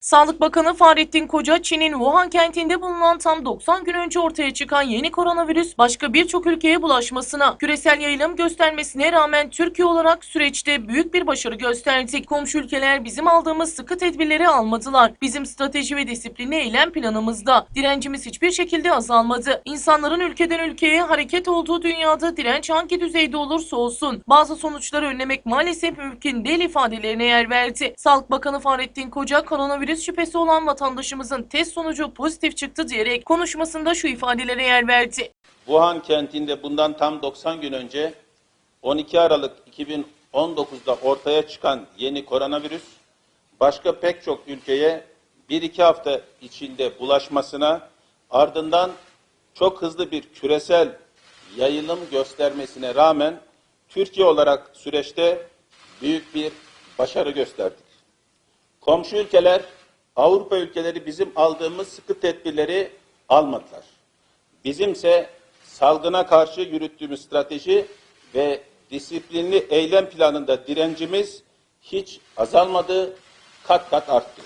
Sağlık Bakanı Fahrettin Koca, Çin'in Wuhan kentinde bulunan tam 90 gün önce ortaya çıkan yeni koronavirüs başka birçok ülkeye bulaşmasına, küresel yayılım göstermesine rağmen Türkiye olarak süreçte büyük bir başarı gösterdik. Komşu ülkeler bizim aldığımız sıkı tedbirleri almadılar. Bizim strateji ve disiplinli eylem planımızda. Direncimiz hiçbir şekilde azalmadı. İnsanların ülkeden ülkeye hareket olduğu dünyada direnç hangi düzeyde olursa olsun bazı sonuçları önlemek maalesef mümkün değil ifadelerine yer verdi. Sağlık Bakanı Fahrettin Koca koronavirüs şüphesi olan vatandaşımızın test sonucu pozitif çıktı diyerek konuşmasında şu ifadelere yer verdi. Wuhan kentinde bundan tam 90 gün önce 12 Aralık 2019'da ortaya çıkan yeni koronavirüs başka pek çok ülkeye 1-2 hafta içinde bulaşmasına ardından çok hızlı bir küresel yayılım göstermesine rağmen Türkiye olarak süreçte büyük bir başarı gösterdik. Komşu ülkeler, Avrupa ülkeleri bizim aldığımız sıkı tedbirleri almadılar. Bizimse salgına karşı yürüttüğümüz strateji ve disiplinli eylem planında direncimiz hiç azalmadı, kat kat arttı.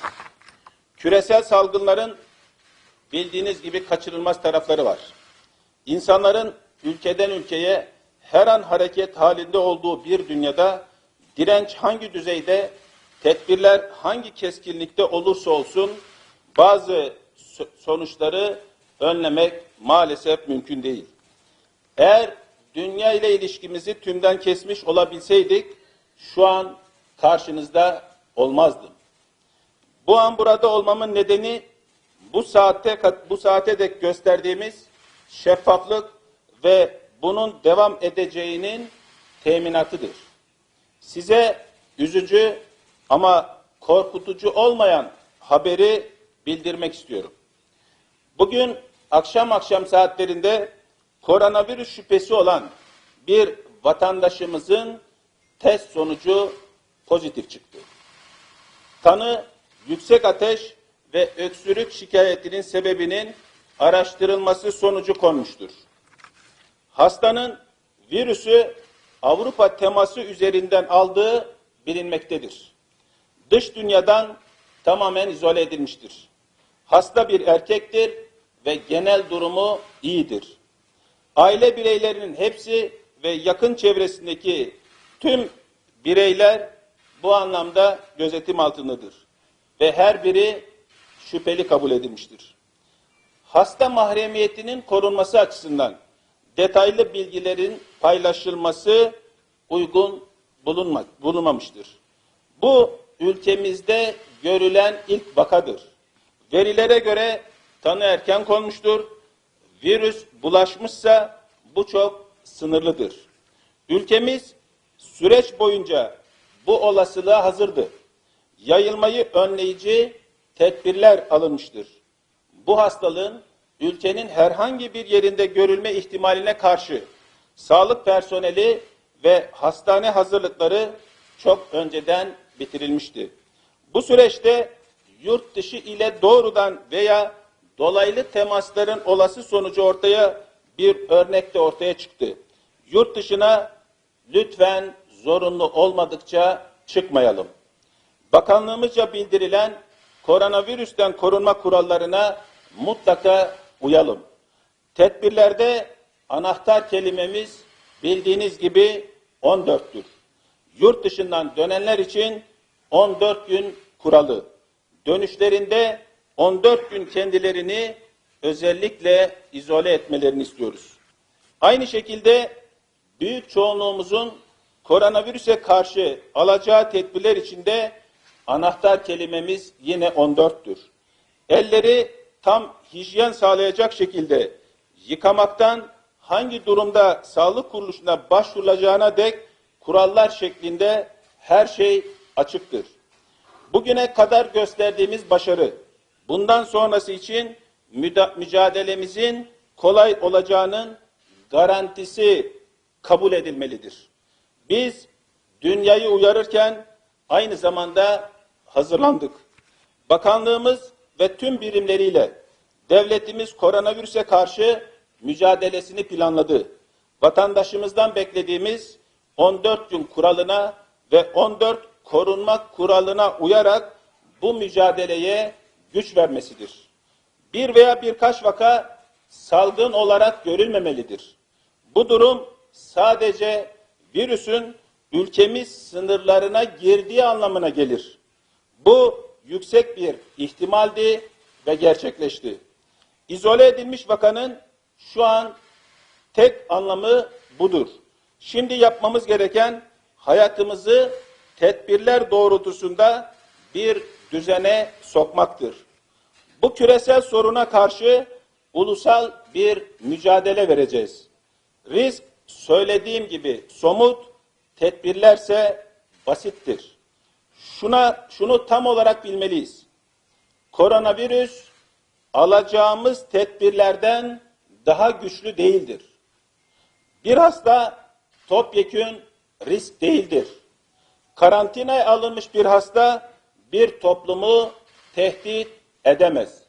Küresel salgınların bildiğiniz gibi kaçırılmaz tarafları var. İnsanların ülkeden ülkeye her an hareket halinde olduğu bir dünyada direnç hangi düzeyde, tedbirler hangi keskinlikte olursa olsun bazı so- sonuçları önlemek maalesef mümkün değil. Eğer dünya ile ilişkimizi tümden kesmiş olabilseydik şu an karşınızda olmazdım. Bu an burada olmamın nedeni bu saatte bu saate dek gösterdiğimiz şeffaflık ve bunun devam edeceğinin teminatıdır. Size üzücü ama korkutucu olmayan haberi bildirmek istiyorum. Bugün akşam akşam saatlerinde koronavirüs şüphesi olan bir vatandaşımızın test sonucu pozitif çıktı. Tanı yüksek ateş ve öksürük şikayetinin sebebinin araştırılması sonucu konmuştur. Hastanın virüsü Avrupa teması üzerinden aldığı bilinmektedir. Dış dünyadan tamamen izole edilmiştir. Hasta bir erkektir ve genel durumu iyidir. Aile bireylerinin hepsi ve yakın çevresindeki tüm bireyler bu anlamda gözetim altındadır ve her biri şüpheli kabul edilmiştir. Hasta mahremiyetinin korunması açısından detaylı bilgilerin paylaşılması uygun bulunma, bulunmamıştır. Bu ülkemizde görülen ilk vakadır. Verilere göre tanı erken konmuştur. Virüs bulaşmışsa bu çok sınırlıdır. Ülkemiz süreç boyunca bu olasılığa hazırdı. Yayılmayı önleyici tedbirler alınmıştır. Bu hastalığın ülkenin herhangi bir yerinde görülme ihtimaline karşı sağlık personeli ve hastane hazırlıkları çok önceden bitirilmişti. Bu süreçte yurt dışı ile doğrudan veya dolaylı temasların olası sonucu ortaya bir örnek de ortaya çıktı. Yurt dışına lütfen zorunlu olmadıkça çıkmayalım. Bakanlığımızca bildirilen koronavirüsten korunma kurallarına mutlaka uyalım. Tedbirlerde anahtar kelimemiz bildiğiniz gibi 14'tür. Yurt dışından dönenler için 14 gün kuralı. Dönüşlerinde 14 gün kendilerini özellikle izole etmelerini istiyoruz. Aynı şekilde büyük çoğunluğumuzun koronavirüse karşı alacağı tedbirler içinde anahtar kelimemiz yine 14'tür. Elleri tam hijyen sağlayacak şekilde yıkamaktan hangi durumda sağlık kuruluşuna başvurulacağına dek kurallar şeklinde her şey açıktır. Bugüne kadar gösterdiğimiz başarı, bundan sonrası için mücadelemizin kolay olacağının garantisi kabul edilmelidir. Biz dünyayı uyarırken aynı zamanda hazırlandık. Bakanlığımız ve tüm birimleriyle devletimiz koronavirüse karşı mücadelesini planladı. Vatandaşımızdan beklediğimiz 14 gün kuralına ve 14 korunma kuralına uyarak bu mücadeleye güç vermesidir. Bir veya birkaç vaka salgın olarak görülmemelidir. Bu durum sadece virüsün ülkemiz sınırlarına girdiği anlamına gelir. Bu yüksek bir ihtimaldi ve gerçekleşti. İzole edilmiş vakanın şu an tek anlamı budur. Şimdi yapmamız gereken hayatımızı tedbirler doğrultusunda bir düzene sokmaktır. Bu küresel soruna karşı ulusal bir mücadele vereceğiz. Risk söylediğim gibi somut, tedbirlerse basittir. Şuna şunu tam olarak bilmeliyiz. Koronavirüs alacağımız tedbirlerden daha güçlü değildir. Bir hasta topyekün risk değildir. Karantinaya alınmış bir hasta bir toplumu tehdit edemez.